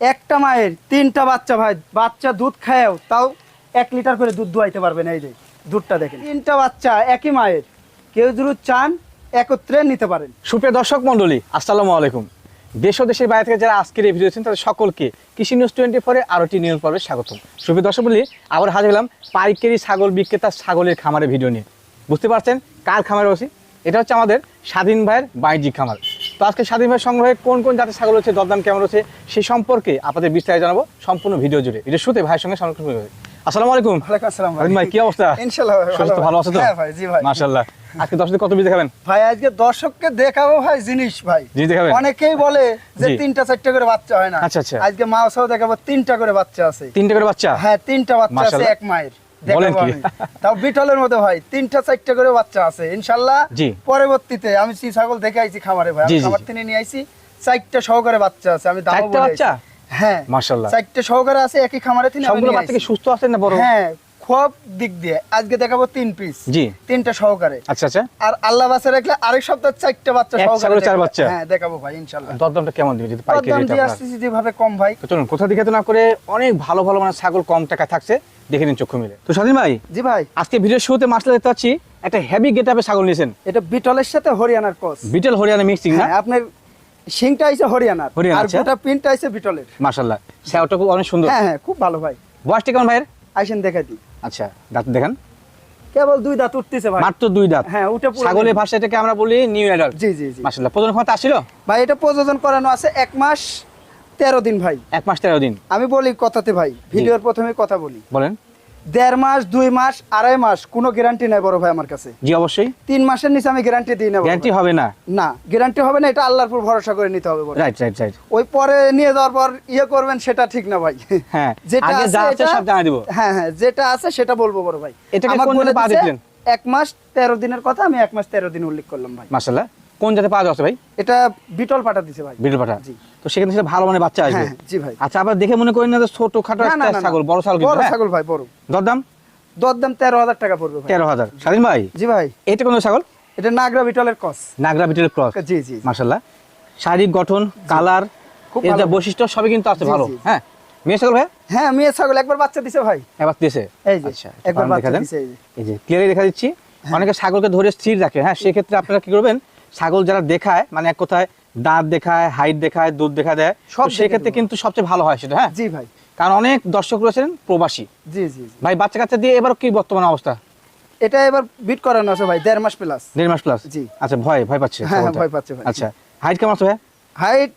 একটা মায়ের তিনটা বাচ্চা ভাই, বাচ্চা দুধ খায়ও তাও এক লিটার করে দুধ দোয়াইতে পারবে না এই যে দুধটা দেখেন। তিনটা বাচ্চা একই মায়ের, কেউ যদি চান একত্রে নিতে পারেন। সুপ্রিয় দর্শক মন্ডলী আসসালামু আলাইকুম। দেশ ও দেশের বাইরে থেকে যারা আজকের এই ভিডিও তাদের সকলকে কৃষি নিউজ টোয়েন্টি ফোরে আরও একটি নিউজ পর্বে স্বাগতম। সুপ্রিয় দর্শক বলি আবার হাজির হলাম পাইকারি ছাগল বিক্রেতা ছাগলের খামারের ভিডিও নিয়ে। বুঝতে পারছেন কার খামারে বসি এটা হচ্ছে আমাদের স্বাধীন ভাইয়ের বাণিজ্যিক খামার। তো আজকে স্বাধীন ভাইয়ের সংগ্রহে কোন কোন জাতের ছাগল হচ্ছে দরদাম কেমন হচ্ছে সেই সম্পর্কে আপনাদের বিস্তারিত জানাব সম্পূর্ণ ভিডিও জুড়ে। এটা শুতে ভাইয়ের সঙ্গে সংরক্ষণ করে আসসালামু আলাইকুম। ওয়ালাইকুম আসসালাম ভাই। কি অবস্থা? ইনশাল্লাহ ভাই, ভালো আছে তো? হ্যাঁ ভাই, জি ভাই। মাশাল্লাহ আজকে দর্শকদের কত বীজ দেখাবেন? ভাই আজকে দর্শককে দেখাবো ভাই জিনিস ভাই। জি দেখাবেন? অনেকেই বলে যে তিনটা চারটা করে বাচ্চা হয় না। আচ্ছা, আচ্ছা। আজকে মাও দেখাবো তিনটা করে বাচ্চা আছে। তিনটে করে বাচ্চা? হ্যাঁ তিনটা বাচ্চা আছে এক মায়ের। বলেন কি? তাও বিটলের মধ্যে ভাই তিনটা চারটা করে বাচ্চা আছে ইনশাল্লাহ। পরবর্তীতে আমি সি ছাগল দেখে আইছি খামারে ভাই খামার থেকে নিয়ে আইছি চারটা সহকারে বাচ্চা আছে আমি দামও বাচ্চা? হ্যাঁ মাশাআল্লাহ। চারটা সহকারে আছে একই খামারে থেকে সবগুলো বাচ্চা কি সুস্থ আছে না বড়? হ্যাঁ খুব দিক দিয়ে। আজকে দেখাবো তিন পিস জি। তিনটা সহকারে। আচ্ছা আচ্ছা। আর আল্লাহ বাসে রাখলে আরেক সপ্তাহ চারটা বাচ্চা সহকারে চার বাচ্চা? হ্যাঁ দেখাবো ভাই ইনশাল্লাহ। দরদামটা কেমন দিবে? যদি পাইকারি দাম রেট আপনার আসতেছি যেভাবে কম ভাই। চলুন কোথা দিকে তো না করে অনেক ভালো ভালো মানে ছাগল কম টাকা থাকছে। দেখে নিন চক্ষু মিলে। তো স্বাধীন ভাই? জি ভাই। আজকে ভিডিও শুরুতে মাসলা দেখতে পাচ্ছি একটা হেভি গেট আপে ছাগল নিয়েছেন। এটা বিটলের সাথে হরিয়ানার কস বিটল হরিয়ানা মিক্সিং না? হ্যাঁ আপনার শিংটা আইছে হরিয়ানার। হরিয়ানা, আর আচ্ছা। গোটা প্রিন্টটা আইছে বিটলের। মাশাল্লাহ। স্যাওটা খুব অনেক সুন্দর। হ্যাঁ হ্যাঁ খুব ভালো ভাই। বয়সটা কেমন ভাইয়ের? আইসেন দেখা দিই। আচ্ছা দাঁত দেখেন। কেবল দুই দাঁত উঠতেছে ভাই। মাত্র দুই দাঁত। হ্যাঁ উঠে পুরো ছাগলের ভাষাটাকে আমরা বলি নিউ অ্যাডাল্ট জি জি জি। মাশাআল্লাহ প্রজন ক্ষমতা আসছিল ভাই এটা প্রযোজন করানো আছে এক মাস তেরো দিন ভাই। এক মাস তেরো দিন। আমি বলি কথাতে ভাই ভিডিওর প্রথমে কথা বলি। বলেন। দেড় মাস দুই মাস আড়াই মাস কোনো গ্যারান্টি নাই বড় ভাই আমার কাছে। জি অবশ্যই। তিন মাসের নিচে আমি গ্যারান্টি দিই না গ্যারান্টি হবে না? না গ্যারান্টি হবে না এটা আল্লাহর উপর ভরসা করে নিতে হবে রাইট রাইট রাইট ওই পরে নিয়ে যাওয়ার পর ইয়ে করবেন সেটা ঠিক না ভাই। হ্যাঁ যেটা আছে সব দিব। হ্যাঁ হ্যাঁ যেটা আছে সেটা বলব বড় ভাই। আমাকে কোন দিনে পা? এক মাস তেরো দিনের কথা আমি এক মাস তেরো দিন উল্লেখ করলাম ভাই। মাশাল্লাহ কোন জাতে পাওয়া যাচ্ছে ভাই? এটা বিটল পাঠা দিছে ভাই। বিটল পাঠা জি। তো সেখানে সেটা ভালো মানে বাচ্চা আসবে? হ্যাঁ জি ভাই। আচ্ছা আবার দেখে মনে করেন না যে ছোট খাটো একটা। ছাগল বড় ছাগল বড় হ্যাঁ? ছাগল ভাই বড়। দরদাম? দরদাম তেরো হাজার টাকা পড়বে ভাই। তেরো হাজার। স্বাধীন ভাই? জি ভাই। এটা কোন ছাগল? এটা নাগরা বিটলের কস নাগরা বিটেল ক্রস? জি জি। মাশাল্লাহ শারীরিক গঠন কালার। যা বৈশিষ্ট্য সবই কিন্তু আছে ভালো। হ্যাঁ? মেয়ে ছাগল ভাই? হ্যাঁ মেয়ে ছাগল। একবার বাচ্চা দিছে ভাই। এবার দিয়েছে এই যে আচ্ছা একবার একবার বাচ্চা দিছে এই যে। এই যে ক্লিয়ারলি দেখা দিচ্ছি। অনেকে ছাগলকে ধরে স্থির রাখে। হ্যাঁ সেক্ষেত্রে আপনারা কি করবেন? ছাগল যারা দেখায় মানে এক কথায় দাঁত দেখায় হাইট দেখায় দুধ দেখা দেয় সব সেক্ষেত্রে কিন্তু সবচেয়ে ভালো হয় সেটা হ্যাঁ? জি ভাই। কারণ অনেক দর্শক রয়েছেন প্রবাসী। জি জি ভাই বাচ্চা কাচ্চা দিয়ে এবার কি বর্তমান অবস্থা? এটা এবার বিট করানো আছে ভাই দেড় মাস প্লাস দেড় মাস প্লাস জি। আচ্ছা ভয় ভয় পাচ্ছে হ্যাঁ, ভয় পাচ্ছে ভাই। আচ্ছা হাইট কেমন আছে ভাই? হাইট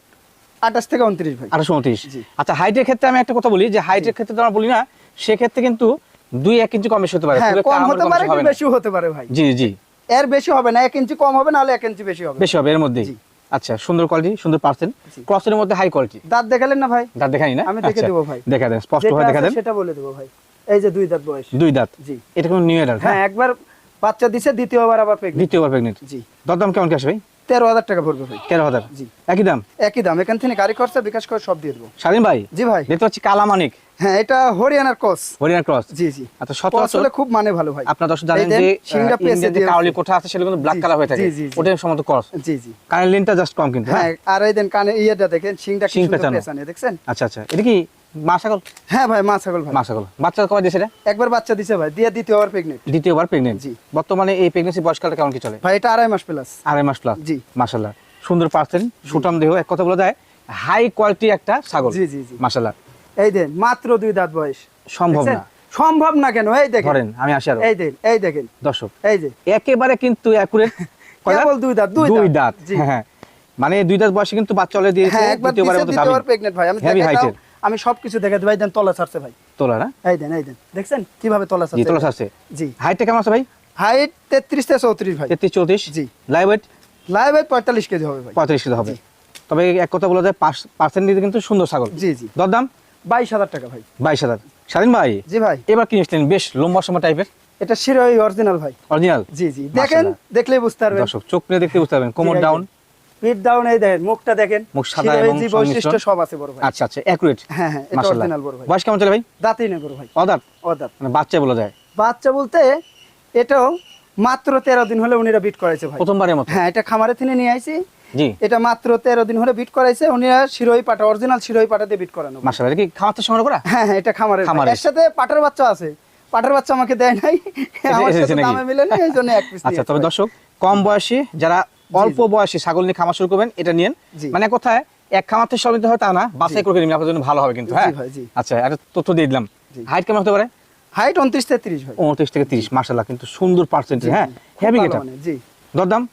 আঠাশ থেকে উনত্রিশ ভাই। আঠারোশো উনত্রিশ। আচ্ছা হাইটের ক্ষেত্রে আমি একটা কথা বলি যে হাইটের ক্ষেত্রে তো আমরা বলি না সেক্ষেত্রে কিন্তু দুই এক ইঞ্চি কম বেশি হতে পারে। হ্যাঁ কম হতে পারে বেশি হতে পারে ভাই। জি জি। এর বেশি হবে না এক ইঞ্চি কম হবে না হলে এক ইঞ্চি বেশি হবে। বেশি হবে এর মধ্যে আচ্ছা সুন্দর কোয়ালিটি সুন্দর পার্সেন্ট। ক্রসের মধ্যে হাই কোয়ালিটি দাঁত দেখালেন না ভাই? দাঁত দেখাই না? আমি দেখে আচ্ছা, দেবো ভাই। দেখা দেন স্পষ্ট ভাবে দেখা দেন। সেটা বলে দেবো ভাই। এই যে দুই দাঁত বয়স। দুই দাঁত? জি। এটা কোন নিউ এডাল্ট হ্যাঁ? একবার বাচ্চা দিছে দ্বিতীয়বার আবার প্রেগনেন্ট দ্বিতীয়বার প্রেগনেন্ট জি। দরদাম কেমন কি আসে ভাই? তেরো হাজার টাকা পড়বে ভাই। তেরো হাজার? জি। একই দাম? একই দাম। এখান থেকে গাড়ি খরচা বিকাশ করে সব দিয়ে দেবো। স্বাধীন ভাই? জি ভাই। দেখতে পাচ্ছি কালামানিক। হ্যাঁ এটা হরিয়ানার কস হরিয়ানা ক্রস? জি জি। আচ্ছা সচরাচর হলে খুব মানে ভালো ভাই। আপনার দর্শক জানেন যে সিংহা পেঁচে যে। কাউলি কোঠা আছে সেগুলো কিন্তু ব্ল্যাক কালার হয়ে থাকে। ওটার সম্মত ক্রস। জি জি। কানের লিনটা জাস্ট কম কিন্তু হ্যাঁ? হ্যাঁ আর এই দেন কানে ইয়েটা দেখেন সিংটা কি সুন্দর পেছানো দেখছেন? আচ্ছা আচ্ছা। এটা কি মা হ্যাঁ ভাই মা ভাই। মা বাচ্চা কবে দিয়েছে একবার বাচ্চা দিছে ভাই দিয়ে দ্বিতীয়বার প্রেগনেন্ট দ্বিতীয়বার প্রেগনেন্ট জি। বর্তমানে এই প্রেগনেন্সি বয়সকালটা কেমন কি চলে? ভাই এটা আড়াই মাস প্লাস আড়াই মাস প্লাস জি। মাশাল্লাহ সুন্দর পার্সেন্ট সুটাম দেহ। এক কথা বলা যায় হাই কোয়ালিটি একটা ছাগল। জি, জি, জি। মাশাল্লাহ এই দেন মাত্র দুই দাঁত বয়স। সম্ভব না। সম্ভব না কেন? এই দেখেন। ধরেন আমি আসি আরও। এই এই দেখেন। দর্শক এই যে। একেবারে কিন্তু অ্যাকুরেট কেবল দুই দাঁত দুই দাঁত। হ্যাঁ মানে দুই দাঁত বয়সে কিন্তু বাচ্চা চলে দিয়েছে হ্যাঁ একবার দ্বিতীয়বারের দিছে মতো দ্বিতীয়বার প্রেগনেন্ট ভাই আমি দেখাই দাও। height-এর। আমি সবকিছু দেখে ভাই দেন তলা ছাড়ছে ভাই। তোলা না? এই দেন এই দেন। দেখছেন? কীভাবে তলা ছাড়ছে? তোলা আছে জি। হাইটটা কেমন আছে ভাই? হাইট তেত্রিশ থেকে চৌত্রিশ ভাই। তেত্রিশ চৌত্রিশ? জি। লাইভ ওয়েট লাইভ হাইট পঁয়তাল্লিশ কেজি হবে ভাই। পঁয়ত্রিশ কেজি হবে। তবে এক কথা বলা যায় পার্সেন্ট দিতে কিন্তু সুন্দর ছাগল। জি জি। দরদাম? বাইশ হাজার টাকা ভাই। বাইশ হাজার। স্বাধীন ভাই? জি ভাই। এবার কি নিচ্ছিলেন বেশ লম্বা সময় টাইপের এটা শিরোই অরিজিনাল ভাই। অরিজিনাল জি জি। দেখেন দেখলেই বুঝতে পারবেন। দর্শক চোখ নিয়ে দেখতে বুঝতে পারবেন। কোমর ডাউন পিঠ ডাউন এই দেখেন মুখটা দেখেন মুখ সাদা এবং বৈশিষ্ট্য সব আছে বড় ভাই। আচ্ছা আচ্ছা হ্যাঁ হ্যাঁ এটা অরিজিনাল বড় ভাই। বয়স কেমন চলে ভাই? দাঁতই না বড় ভাই। অদাত অদাত মানে বাচ্চা বলা যায়। বাচ্চা বলতে এটাও মাত্র তেরো দিন হলে উনিরা বিট ভাই। প্রথমবারের মতো? হ্যাঁ এটা খামারে থেকে নিয়ে আইছি। জি। এটা মাত্র তেরো দিন হলে বিট করাইছে উনি শিরোই পাটা অরিজিনাল শিরোই পাটাতে বিট করানো। কি খামার সংগ্রহ করা? হ্যাঁ হ্যাঁ এটা খামারের। এর সাথে পাটার বাচ্চা আছে। পাটার বাচ্চা আমাকে দেয় নাই। আমার সাথে দামে মিলে না এক পিস আচ্ছা তবে দর্শক কম বয়সী যারা অল্প বয়সে ছাগল নিয়ে খামার শুরু করবেন এটা জি। মানে কোথায় এক খামার থেকে সব নিতে হয় তা না বাছাই করে নিন আপনার জন্য ভালো হবে কিন্তু হ্যাঁ? আচ্ছা একটা তথ্য দিয়ে দিলাম। হাইট কেমন হতে পারে? হাইট উনত্রিশ তেত্রিশ ভাই। উনত্রিশ থেকে তিরিশ মার্শাল্লাহ কিন্তু সুন্দর পার্সেন্টেজ হ্যাঁ? হেভি এটা জি। দরদাম?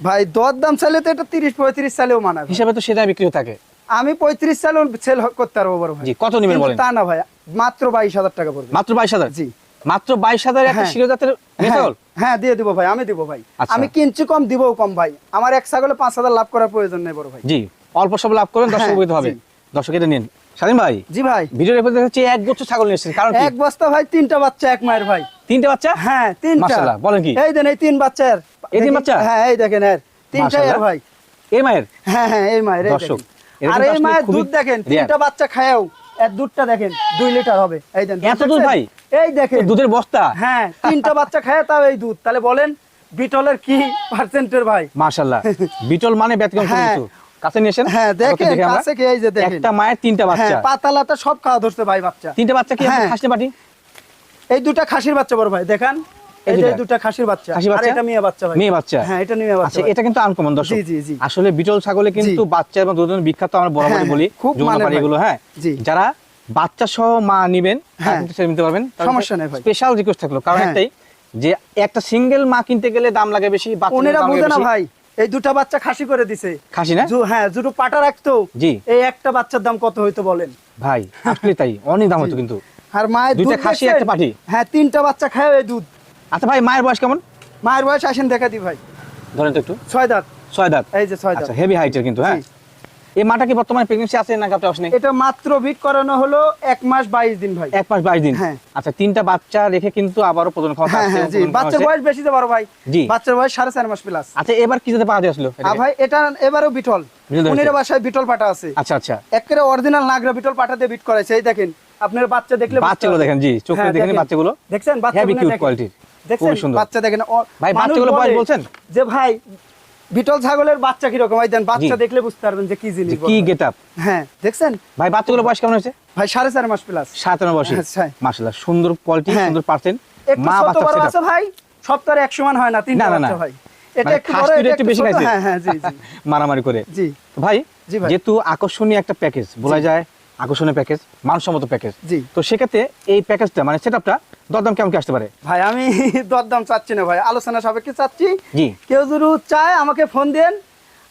ভাই দর দাম চাইলে তো এটা তিরিশ পঁয়ত্রিশ চাইলেও মানাবে। হিসাবে তো সেটা বিক্রি থাকে। আমি পঁয়ত্রিশ চাইলেও সেল করতে পারব বড় ভাই। কত নিবেন বলেন? তা না ভাই মাত্র বাইশ হাজার টাকা পড়বে। মাত্র বাইশ হাজার? জি। মাত্র বাইশ হাজার একটা হ্যাঁ। শিরো জাতের মেয়ে হ্যাঁ, দিয়ে দিব ভাই আমি দিব ভাই। আচ্ছা। আমি কিনছি কম দিবও কম ভাই। আমার এক ছাগলে পাঁচ হাজার লাভ করার প্রয়োজন নেই বড় ভাই। জি অল্প সব লাভ করেন দর্শক হ্যাঁ, উপকৃত হবে। দর্শক এটা নিন। স্বাধীন ভাই জি ভাই। ভিডিওর এরপর দেখা যাচ্ছে এক বছর ছাগল নিয়ে এসেছেন। কারণ এক বস্তা ভাই তিনটা বাচ্চা এক মায়ের ভাই। তিনটে বাচ্চা? হ্যাঁ তিনটা। মাশাআল্লাহ, বলেন কি? এই দেন এই তিন বাচ্চার। এই তিন বাচ্চা? হ্যাঁ এই দেখেন এর। তিনটা এর ভাই। এই মায়ের? হ্যাঁ হ্যাঁ এই মায়ের দর্শক, আর এই মায়ের দুধ দেখেন তিনটা বাচ্চা খায়ও। দুধটা দেখেন দুই লিটার হবে। এই দেন এত দুধ ভাই? এই দেখেন। দুধের বস্তা? হ্যাঁ তিনটা বাচ্চা খায় তাও এই দুধ। তাহলে বলেন বিটলের কি পার্সেন্টের ভাই? বিটল মানে ব্যতিক্রম হ্যাঁ। কিছু কাছে নিয়ে এসেন হ্যাঁ ওকে দেখেন কাছে কি এই যে দেখেন। একটা মায়ের তিনটা বাচ্চা। হ্যাঁ পাতালাতা সব খাওয়া ধরছে ভাই বাচ্চা। তিনটা বাচ্চা কি পাটি এই দুটা খাসির বাচ্চা বড় ভাই দেখেন। দুটা? খাসির বাচ্চা। খাসি আর এটা মেয়ে বাচ্চা ভাই। মেয়ে বাচ্চা? হ্যাঁ এটা মেয়ে বাচ্চা এটা কিন্তু আনকমন দর্শক। জি, জি, জি। আসলে বিটল ছাগলে কিন্তু বাচ্চা এবং দুধ বিখ্যাত আমরা বরাবরই বলি খুব মানের এগুলো হ্যাঁ। যারা বাচ্চা সহ মা নিবেন। সেটা নিতে পারবেন। সমস্যা নেই ভাই। স্পেশাল রিকোয়েস্ট থাকল। কারণ। একটাই যে একটা সিঙ্গেল মা কিনতে গেলে দাম লাগে বেশি ওনেরা বোঝে না ভাই। এই দুটা বাচ্চা খাসি করে দিছে। খাসি না? হ্যাঁ দুটো পাটা রাখতো। জি। এই একটা বাচ্চার দাম কত হইতো বলেন? ভাই আসলে তাই অনেক দাম হতো কিন্তু। আর মায়ের দুধ খাসি? একটা পাঠি। হ্যাঁ তিনটা বাচ্চা খায় এই দুধ। আচ্ছা ভাই মায়ের বয়স কেমন? মায়ের বয়স আসেন দেখা দি ভাই। ধরেন তো একটু। ছয় দাঁত। ছয় দাঁত? এই যে ছয় দাঁত। আচ্ছা হেভি হাইটের কিন্তু হ্যাঁ? এই মাটা কি বর্তমানে প্রেগনেন্সি আছে না কাপটা আসেনি? এটা মাত্র বিট করানো হলো এক মাস বাইশ দিন ভাই। এক মাস বাইশ দিন? হ্যাঁ। আচ্ছা তিনটা বাচ্চা রেখে কিন্তু আবারও প্রজন ক্ষমতা হ্যাঁ হ্যাঁ জি। বাচ্চার বয়স বেশি তো বড় ভাই। জি। বাচ্চার বয়স সাড়ে চার মাস প্লাস আচ্ছা এবার কি যেতে পাওয়া আসলো আর ভাই এটা এবারও বিটল। উনির। বাসায় বিটল পাটা আছে। আচ্ছা আচ্ছা। একেবারে অরিজিনাল নাগরা বিটল পাটা দিয়ে বিট করাইছে। এই দেখেন আপনার বাচ্চা দেখলে বাচ্চাগুলো দেখেন জি চোখে হ্যাঁ, দেখেন। বাচ্চাগুলো। দেখছেন? দেখেন। কোয়ালিটির দেখছেন? বাচ্চা দেখেন ভাই, বাচ্চাগুলো বয়স বলছেন? যে ভাই বিটল ছাগলের বাচ্চা কীরকম? এই দেন বাচ্চা দেখলে বুঝতে পারবেন যে কি জিনিস কি বলে। গেট আপ হ্যাঁ দেখছেন? ভাই বাচ্চাগুলো বয়স কেমন হয়েছে? ভাই সাড়ে চার মাস প্লাস সাতান্ন বয়সে। আচ্ছা। মাশাআল্লাহ সুন্দর কোয়ালিটি হ্যাঁ। সুন্দর পার্সেন্ট মা বাচ্চা আছে ভাই সপ্তাহে এক সমান হয় না তিনটা না। বাচ্চা ভাই এটা মানে একটু বড় এটা একটু বেশি খাইছে। হ্যাঁ হ্যাঁ জি জি। মারামারি করে। জি। ভাই। যেহেতু আকর্ষণীয় একটা প্যাকেজ বলা যায় আকর্ষণীয় প্যাকেজ মানসম্মত প্যাকেজ জি। তো সেক্ষেত্রে এই প্যাকেজটা মানে সেটআপটা দরদাম কেমন কি আসতে পারে? ভাই আমি দরদাম চাচ্ছি না ভাই আলোচনা সাপেক্ষে চাচ্ছি। জি। কেউ যদি চায় আমাকে ফোন দেন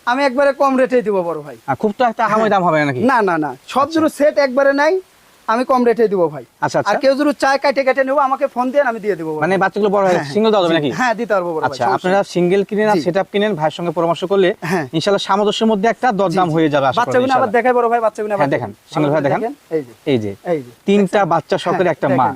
আমি একবারে কম রেটে দিব বড় ভাই। খুব তো একটা হামাই দাম হবে নাকি? না না না সব যদি সেট একবারে নাই আমি কম রেটে দিব ভাই। আচ্ছা, আচ্ছা। আর কেউ যদি চায় কাটে কেটে নেব আমাকে ফোন দেন আমি দিয়ে দেবো মানে বাচ্চাগুলো বড় হয় হ্যাঁ, সিঙ্গেল যাবে নাকি? হ্যাঁ দিতে পারব বড় আচ্ছা আপনারা সিঙ্গেল কিনেন আর সেটআপ কিনেন ভাইয়ের সঙ্গে পরামর্শ করলে হ্যাঁ। ইনশাআল্লাহ সামঞ্জস্যের মধ্যে একটা দরদাম। হয়ে যাবে আশা করি বাচ্চাগুলো আবার। দেখাই বড় ভাই বাচ্চাগুলো আবার দেখেন। সিঙ্গেল ভাই দেখেন। এই যে এই যে তিনটা বাচ্চা সকের হ্যাঁ, একটা মা।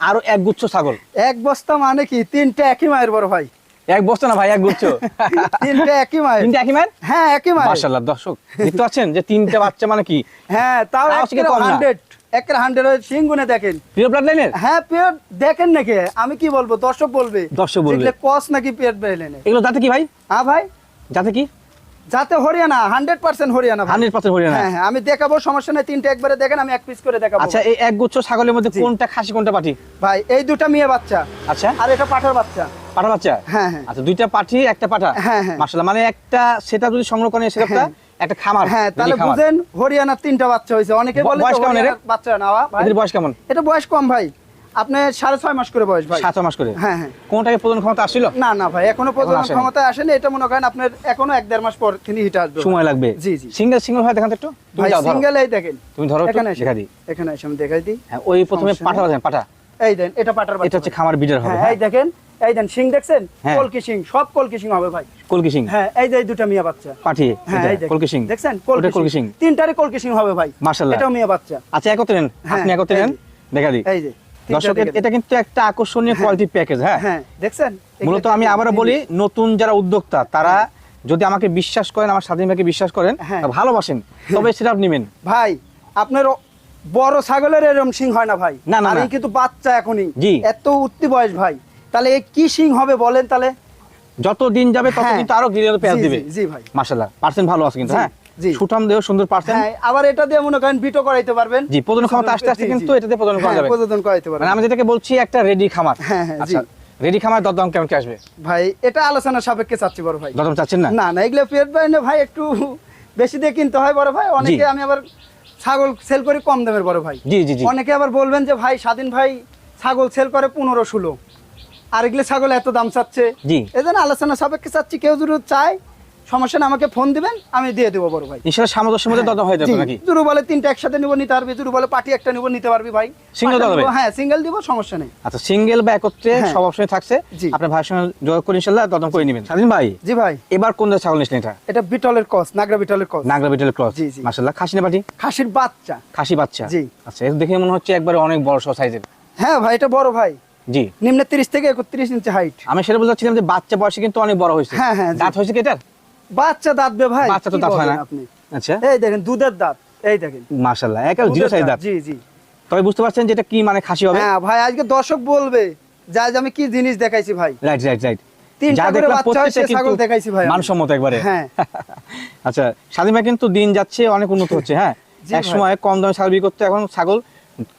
আরও এক গুচ্ছ ছাগল। এক বস্তা মানে কি? তিনটা একই মায়ের বড় ভাই। এক বস্তা না ভাই এক গুচ্ছ? একই মায়ের। একই মায়ের? হ্যাঁ একই মায়ের। দর্শক দেখতে পাচ্ছেন যে তিনটা বাচ্চা মানে কি? হ্যাঁ তাও একের হান্ড্রেড সিং গুনে দেখেন। প্রিয় ব্লাড লাইনের হ্যাঁ পিওর দেখেন নাকি? আমি কি বলব দর্শক বলবে। দর্শক বলবে। কস নাকি পিওর বেলেনে এগুলো যাতে কি ভাই? হ্যাঁ ভাই। যাতে কি? যাতে Haryana hundred percent Haryana hundred percent Haryana. হ্যাঁ হ্যাঁ আমি দেখাবো সমস্যা নেই তিনটা একবারে দেখেন আমি এক পিস করে দেখাবো। আচ্ছা এই এক গুচ্ছ ছাগলের মধ্যে কোনটা খাসি কোনটা পাটি? ভাই এই দুটা মেয়ে বাচ্চা। আচ্ছা। আর এটা পাঠার বাচ্চা। পাঠা বাচ্চা? হ্যাঁ হ্যাঁ। আচ্ছা দুইটা পাঠি একটা পাঠা? হ্যাঁ, হ্যাঁ। মানে একটা সেটা যদি সংগ্রহ করেন সেটা হ্যাঁ। একটা খামার হ্যাঁ তাহলে বুঝেন হরিয়ানার তিনটা বাচ্চা হয়েছে। অনেকে বলে বয়স কেমন? বাচ্চা নেওয়া এদের বয়স কেমন? এটা বয়স কম ভাই। সাড়ে ছয় মাস করে বয়স ভাই। সাত মাস করে? হ্যাঁ হ্যাঁ। কোনটাকে প্রদান ক্ষমতা আসছিল? না না ভাই এখনও পর্যন্ত আসেনি। ক্ষমতায় আসেনি। এটা মনে করেন আপনার এখনও এক দেড় মাস পর তিনি হিট আসবে সময় লাগবে। জি, জি। সিঙ্গেল সিঙ্গেল ভাই দেখান একটু। ভাই সিঙ্গেল এই দেখেন। তুমি ধরো এখানে দেখা দিই। এখানে এসে আমি দেখাই দিই। হ্যাঁ ওই প্রথমে পাঠা। পাঠা। এই দেন এটা পাটার এটা হচ্ছে খামার বিডার হবে হ্যাঁ হ্যাঁ। এই দেখেন এই দেন সিং দেখছেন? হ্যাঁ। কলকি সব কলকি হবে ভাই। কলকি হ্যাঁ এই যে দুটা মিয়া বাচ্চা। পাঠি হ্যাঁ এটা, এই কলকি দেখছেন? কলকি তিনটারে কলকি হবে ভাই। মাশাআল্লাহ। এটাও মিয়া বাচ্চা। আচ্ছা একত্রে নেন। হ্যাঁ, আপনি একত্রে নেন। দেখা দিই। এই যে দর্শক এটা কিন্তু একটা আকর্ষণীয় হ্যাঁ। কোয়ালিটি প্যাকেজ হ্যাঁ? হ্যাঁ দেখছেন? মূলত আমি আবারও বলি নতুন যারা উদ্যোক্তা তারা যদি আমাকে বিশ্বাস করেন আমার স্বাধীন ভাইকে বিশ্বাস করেন। ভালোবাসেন। তবে সেটা নেবেন। ভাই আপনার বড় ছাগলের এরকম সিং হয় না ভাই। না, না, কিন্তু বাচ্চা এখনই। জি। এত উঠতি বয়স ভাই। তাহলে কি সিং হবে বলেন তাহলে? যত দিন যাবে তত হ্যাঁ। কিন্তু আরও গিরিয়ে পেঁয়াজ দিবে। জি, ভাই। মাশাল্লাহ পার্সেন্ট ভালো আছে কিন্তু হ্যাঁ? জি। সুঠাম দেহ সুন্দর পার্সেন্ট হ্যাঁ আবার এটা দিয়ে মনে করেন বিটো করাইতে পারবেন। জি, প্রজনন ক্ষমতা আস্তে আস্তে। কিন্তু এটাতে প্রজনন করা হ্যাঁ, যাবে। প্রজনন করাইতে পারবেন। মানে আমি যেটাকে বলছি একটা রেডি খামার। হ্যাঁ, হ্যাঁ, আচ্ছা জি। রেডি খামার দরদাম কেমন কি আসবে? ভাই এটা আলোচনা সাপেক্ষে চাচ্ছি বড় ভাই। দরদাম চাচ্ছেন না? না না এগুলো পেট ভাই না ভাই একটু বেশি দিয়ে কিনতে হয় বড় ভাই। অনেকে আমি আবার ছাগল সেল করি কম দামের বড় ভাই। জি জি জি। অনেকে আবার বলবেন যে ভাই স্বাধীন ভাই ছাগল সেল করে পনেরো ষোলো। আর এগুলো ছাগল এত দাম চাচ্ছে? জি। এই জন্য আলোচনা সাপেক্ষে চাচ্ছি কেউ যদি চায় সমস্যা না আমাকে ফোন দিবেন আমি দিয়ে দেবো বড় ভাই। ইনশাল্লাহ সামঞ্জস্যের মধ্যে দরদাম হয়ে যাবে নাকি? জুরু বলে তিনটা একসাথে নিবো নিতে পারবি জুরু বলে পার্টি একটা নিবো নিতে পারবি ভাই। যাবে? নিবো, হ্যাঁ সিঙ্গেল দিব সমস্যা নেই। আচ্ছা সিঙ্গেল বা একত্রে হ্যাঁ। সব অপশনে থাকছে। জি। আপনার ভাইয়ের সঙ্গে যোগাযোগ করে ইনশাল্লাহ দরদাম করে নেবেন। স্বাধীন ভাই জি ভাই। এবার কোন জাতের ছাগল নিয়েছিলেন এটা? এটা বিটলের কস নাগরা বিটলের কস নাগরা বিটলের ক্রস জি, জি। মাশাল্লাহ খাসি না পাটি? খাসির বাচ্চা। খাসি বাচ্চা। জি। আচ্ছা এটা দেখে মনে হচ্ছে একবারে অনেক বড় সাইজের। হ্যাঁ ভাই এটা বড় ভাই। জি। নিম্নে তিরিশ থেকে একত্রিশ ইঞ্চি হাইট আমি সেটা বলতে চাচ্ছিলাম যে বাচ্চা বয়সে কিন্তু অনেক বড় হয়েছে। হ্যাঁ, হ্যাঁ, দাঁত হয়েছে কি এটার? বাচ্চা দাঁত বে ভাই বাচ্চা তো দাঁত হয় না। আপনি? আচ্ছা। এই দেখেন দুধের দাঁত এই দেখেন। জিরো সাইজ দাঁত, জি জি। তবে বুঝতে পারছেন যে এটা কি মানে খাসি হবে? হ্যাঁ ভাই আজকে দর্শক বলবে যে আমি কি জিনিস দেখাইছি ভাই? রাইট রাইট রাইট বাচ্চা ছাগল দেখাইছি ভাই আমি। মানসম্মত একবারে। হ্যাঁ। আচ্ছা স্বাধীন কিন্তু দিন যাচ্ছে অনেক উন্নত হচ্ছে হ্যাঁ। এক সময় কম দামে ছাগল বিক্রি করতে এখন ছাগল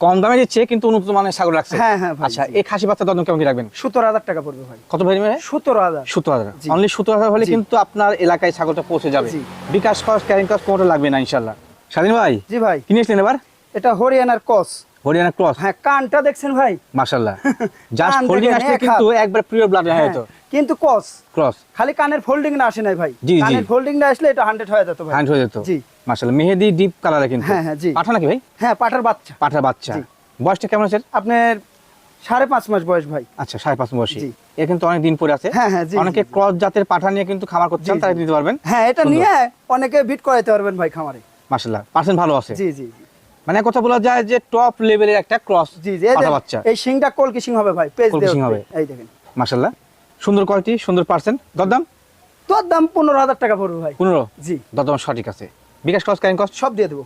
কম দামে দিচ্ছে কিন্তু উন্নত মানের ছাগল রাখছে। হ্যাঁ, হ্যাঁ আচ্ছা এই খাসি বাচ্চা দরদাম কেমন কি রাখবেন? সতেরো হাজার টাকা পড়বে ভাই। কত ভাই নেবে? সতেরো হাজার। সত্তর হাজার। অনলি সত্তর হাজার হলে কিন্তু আপনার এলাকায় ছাগলটা পৌঁছে যাবে। বিকাশ খরচ ক্যারিং খরচ কোনোটা লাগবে না ইনশাল্লাহ স্বাধীন ভাই? জি ভাই। কিনেছিলেন এবার? এটা হরিয়ানার কস হরিয়ানা ক্রস? হ্যাঁ কানটা দেখছেন ভাই? মাশাল্লাহ জাস্ট কান ফোল্ডিং আসলে কিন্তু একবার প্রিয় ব্লাড হয়ে যেত কিন্তু কস ক্রস। খালি কানের ফোল্ডিং না আসে নাই ভাই। কানের ফোল্ডিং না আসলে এটা হান্ড্রেড হয়ে যেত ভাই। হ্যান্ড হয়ে যেত। জি। মাশাল্লাহ মেহেদি ডিপ কালারে কিন্তু। হ্যাঁ, হ্যাঁ, জি। পাঠা নাকি ভাই? হ্যাঁ পাঠার বাচ্চা। পাঠার বাচ্চা। বয়সটা কেমন আছে আপনার সাড়ে পাঁচ মাস বয়স ভাই। আচ্ছা সাড়ে পাঁচ বয়সী। এ কিন্তু অনেক দিন পরে আছে। হ্যাঁ, হ্যাঁ, জি, অনেকে। ক্রস জাতের পাঠা নিয়ে কিন্তু খামার করছেন জি, তারা। দিতে পারবেন। হ্যাঁ এটা নিয়ে অনেকে বিট করাইতে পারবেন ভাই খামারে। মাশাল্লাহ পার্সেন্ট ভালো আছে। জি জি মানে কথা বলা যায় যে টপ লেভেলের একটা ক্রস জি জি। এই সিংটা কলকি সিং হবে ভাই। পেজ দিয়ে হবে। এই দেখেন। মাশাল্লাহ সুন্দর কোয়ালিটি সুন্দর পার্সেন্ট দরদাম? দরদাম দাম পনেরো হাজার টাকা পড়বে ভাই। পনেরো? জি। দরদাম সঠিক আছে। বিকাশ কস্ট কাইন কস্ট সব দিয়ে দেবো।